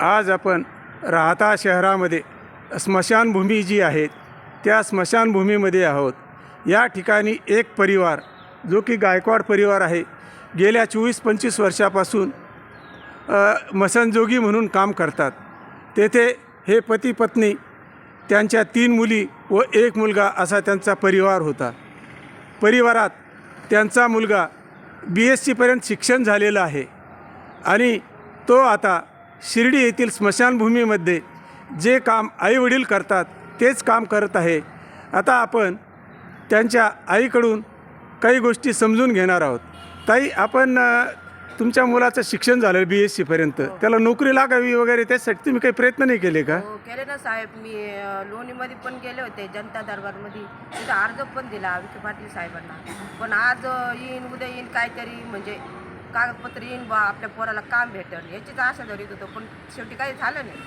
आज आपण राहता शहरामध्ये स्मशानभूमी जी आहे त्या स्मशानभूमीमध्ये आहोत. या ठिकाणी एक परिवार जो की गायकवाड परिवार आहे गेल्या चोवीस पंचवीस वर्षापासून मसनजोगी म्हणून काम करतात. तेथे हे पती पत्नी त्यांच्या तीन मुली व एक मुलगा असा त्यांचा परिवार होता. परिवारात त्यांचा मुलगा बी एस सीपर्यंत शिक्षण झालेलं आहे. आणि तो आता शिर्डी येथील स्मशानभूमीमध्ये जे काम आईवडील करतात तेच काम करत आहे. आता आपण त्यांच्या आईकडून काही गोष्टी समजून घेणार आहोत. ताई आपण तुमच्या मुलाचं शिक्षण झालं बी एस सीपर्यंत त्याला नोकरी लागावी वगैरे त्यासाठी तुम्ही काही प्रयत्न नाही केले का? हो केले ना साहेब. मी अ, लोणीमध्ये पण गेले होते जनता दरबारमध्ये. तिथं अर्ज पण दिला विखे पाटील साहेबांना. पण आज अ, येईन उद्या येईन काहीतरी म्हणजे कागदपत्र येईन बा आपल्या पोराला काम भेटेल. याचीच आशा धरीत होतो पण शेवटी काही झालं नाही.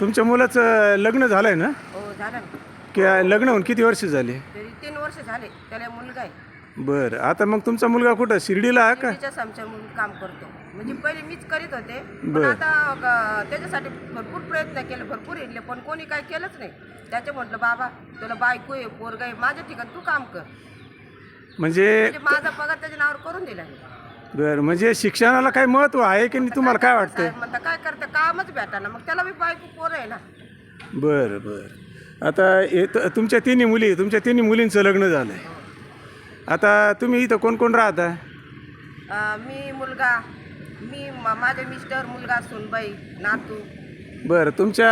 तुमच्या मुलाचं लग्न झालं आहे ना? हो झालं ना. की लग्न होऊन किती वर्ष झाले? तरी तीन वर्ष झाले त्याला मुलगा आहे. बरं आता मग तुमचा मुलगा कुठं? शिर्डीला आहे का? तिच्या समच्या म्हणून काम करतो. म्हणजे पहिले मीच करीत होते पण बरं. आता त्याच्यासाठी भरपूर प्रयत्न केले भरपूर हिंडले पण कोणी काही केलंच नाही. त्याचे म्हटलं बाबा तुला बायको आहे पोरगा आहे माझ्या ठिकाणी तू काम कर. म्हणजे म्हणजे माझा पगार त्याच्या नावावर करून दिला मी. बरं म्हणजे शिक्षणाला काही महत्त्व आहे की नाही? तुम्हाला काय वाटतं साहेब म्हणता काय करतं? कामच भेटा ना मग त्याला मी बायको पोर आहे ना. बरं बरं. आता हे त- तुमच्या तिन्ही मुली तुमच्या तिन्ही मुलींचं लग्न झालं आहे आता तुम्ही इथं कोण कोण राहता? अ, मी मुलगा. मी म- माझे मिस्टर मुलगा सुनबाई नातू. बरं तुमच्या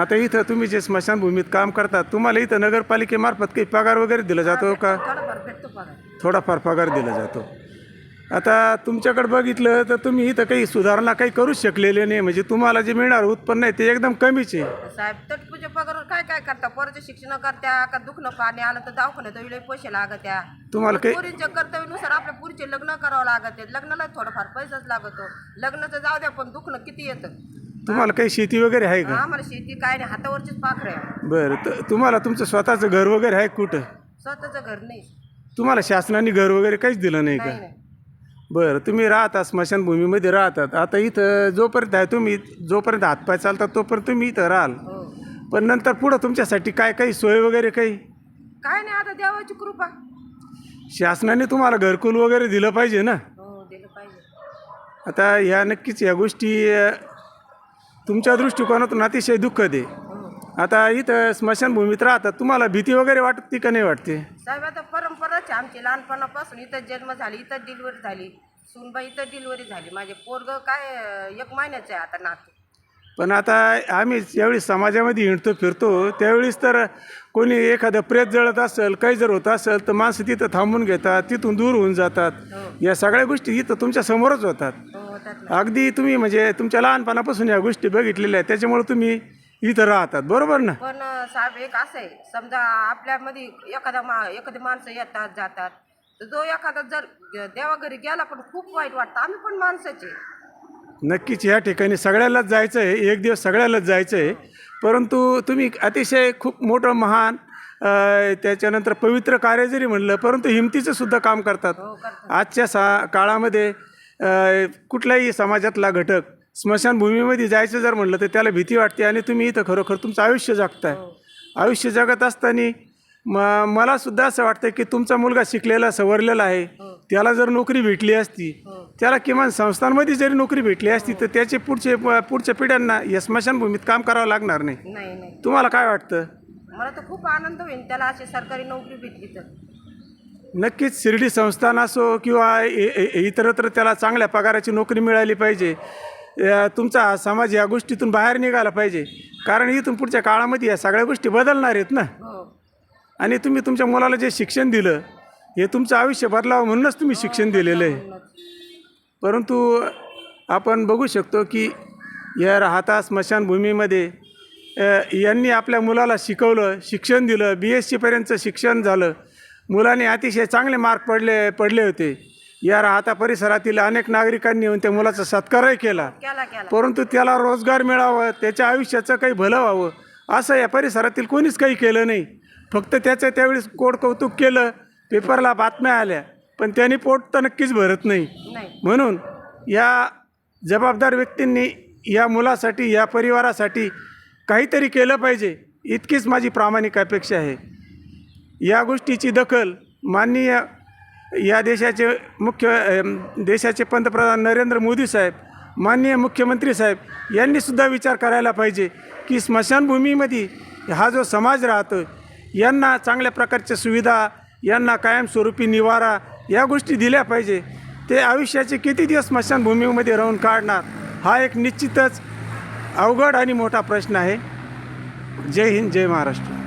आता इथं तुम्ही जे स्मशानभूमीत काम करतात तुम्हाला इथं नगरपालिकेमार्फत काही पगार वगैरे दिला जातो का? थोडाफार भेटतो पगार. थोडाफार पगार दिला जातो. आता तुमच्याकडे बघितलं तर तुम्ही इथं काही सुधारणा काही करूच शकलेले नाही. म्हणजे तुम्हाला जे मिळणार उत्पन्न आहे ते एकदम कमीच आहे. साहेब तटपूजे पगारावर काय काय करता? पोराचे शिक्षण करत्या का दुखणं पाणी आलं तर दवाखान्यात वेळे पैसे लागत्या. तुम्हाला काही पुरींच्या कर्तव्यानुसार आपल्या पुरीचे लग्न करावं लागत. लग्नाला थोडंफार पैसाच लागतो. लग्नाचं जाऊ द्या पण दुखणं किती येतं? तुम्हाला काही शेती वगैरे आहे का? आम्हाला शेती काय नाही हातावरचीच पाखरं आहे. बरं तर तुम्हाला तुमचं स्वतःचं घर वगैरे आहे कुठं? स्वतःचं घर नाही. तुम्हाला शासनाने घर वगैरे काहीच दिलं नाही का? नाही. बरं तुम्ही राहता स्मशानभूमीमध्ये राहतात. आता इथं जोपर्यंत आहे तुम्ही जोपर्यंत हातपाय चालतात तोपर्यंत तुम्ही इथं राहाल. हो. पण नंतर पुढं तुमच्यासाठी काय काही सोय वगैरे काही? काय नाही आता देवाची कृपा. शासनाने तुम्हाला घरकुल वगैरे दिलं पाहिजे ना? हो दिलं पाहिजे. आता ह्या नक्कीच या गोष्टी अ, तुमच्या दृष्टिकोनातून अतिशय दुःखद आहे. हो. आता इथं स्मशानभूमीत राहतात तुम्हाला भीती वगैरे वाटते का नाही वाटते? साहेब आता आहे आमची लहानपणापासून इथं जन्म झाली इथं डिलिव्हरी झाली. सुनबाई इथं डिलिव्हरी झाली. माझे पोरग काय एक महिन्याचं आहे आता नातू. पण आता आम्ही ज्यावेळी समाजामध्ये हिंडतो फिरतो त्यावेळेस तर कोणी एखादं प्रेत जळत असेल काही जर होत असेल तर माणसं तिथं थांबून घेतात तिथून दूर होऊन जातात. हो. या सगळ्या गोष्टी इथं तुमच्या समोरच होतात. हो अगदी तुम्ही म्हणजे तुमच्या लहानपणापासून या गोष्टी बघितलेल्या आहेत. त्याच्यामुळे तुम्ही इथं राहतात बरोबर ना? पण साहेब एक असं आहे समजा आपल्यामध्ये एखादा मा एखादी माणसं येतात जातात तर जो एखादा जर देवा घरी गेला पण खूप वाईट वाटतं. आम्ही पण माणसाचे नक्कीच या ठिकाणी सगळ्यालाच जायचं आहे एक दिवस सगळ्यालाच जायचं आहे. परंतु तुम्ही अतिशय खूप मोठं महान अ, त्याच्यानंतर पवित्र कार्य जरी म्हणलं परंतु हिमतीचं सुद्धा काम करतात. हो करतात. आजच्या सा काळामध्ये अ, कुठल्याही समाजातला घटक स्मशानभूमीमध्ये जायचं जर म्हणलं तर त्याला भीती वाटते आणि तुम्ही इथं खरोखर तुमचं आयुष्य जगताय. हो. आयुष्य जगत असताना म मला सुद्धा असं वाटतं की तुमचा मुलगा शिकलेला सवरलेला आहे. हो. त्याला जर नोकरी भेटली असती हो. त्याला किमान संस्थांमध्ये जरी नोकरी भेटली असती तर त्याचे पुढचे पुढच्या पिढ्यांना या स्मशानभूमीत काम करावं लागणार नाही. तुम्हाला काय वाटतं? मला तर खूप आनंद होईल त्याला अशी सरकारी नोकरी भेटली तर. नक्कीच शिर्डी संस्थान असो किंवा इतरत्र त्याला चांगल्या पगाराची नोकरी मिळाली पाहिजे. या- तुमचा हा समाज या गोष्टीतून बाहेर निघाला पाहिजे. कारण इथून पुढच्या काळामध्ये या सगळ्या गोष्टी बदलणार आहेत ना. हो. आणि तुम्ही तुमच्या मुलाला जे शिक्षण दिलं हे तुमचं आयुष्य बदलावं म्हणूनच तुम्ही शिक्षण दिलेलं आहे. परंतु आपण बघू शकतो की या राहता स्मशानभूमीमध्ये यांनी आपल्या मुलाला शिकवलं शिक्षण दिलं बी एस सीपर्यंतचं शिक्षण झालं. मुलाने अतिशय चांगले मार्क पडले पडले होते. या राहता परिसरातील अनेक नागरिकांनी येऊन त्या मुलाचा सत्कारही केला. केला केला. परंतु त्याला रोजगार मिळावं त्याच्या आयुष्याचं काही भलं व्हावं असं या परिसरातील कोणीच काही केलं नाही. फक्त त्याचं त्यावेळेस कोड कौतुक केलं पेपरला बातम्या आल्या पण त्याने पोट तर नक्कीच भरत नाही. नाही. म्हणून या जबाबदार व्यक्तींनी या मुलासाठी या परिवारासाठी काहीतरी केलं पाहिजे इतकीच माझी प्रामाणिक अपेक्षा आहे. या गोष्टीची दखल माननीय या देशाचे मुख्य देशाचे पंतप्रधान नरेंद्र मोदी साहेब माननीय मुख्यमंत्री साहेब यांनीसुद्धा विचार करायला पाहिजे की स्मशानभूमीमध्ये हा जो समाज राहतो यांना चांगल्या प्रकारच्या सुविधा यांना कायमस्वरूपी निवारा या गोष्टी दिल्या पाहिजे. ते आयुष्याचे किती दिवस स्मशानभूमीमध्ये राहून काढणार हा एक निश्चितच अवघड आणि मोठा प्रश्न आहे. जय हिंद जय महाराष्ट्र.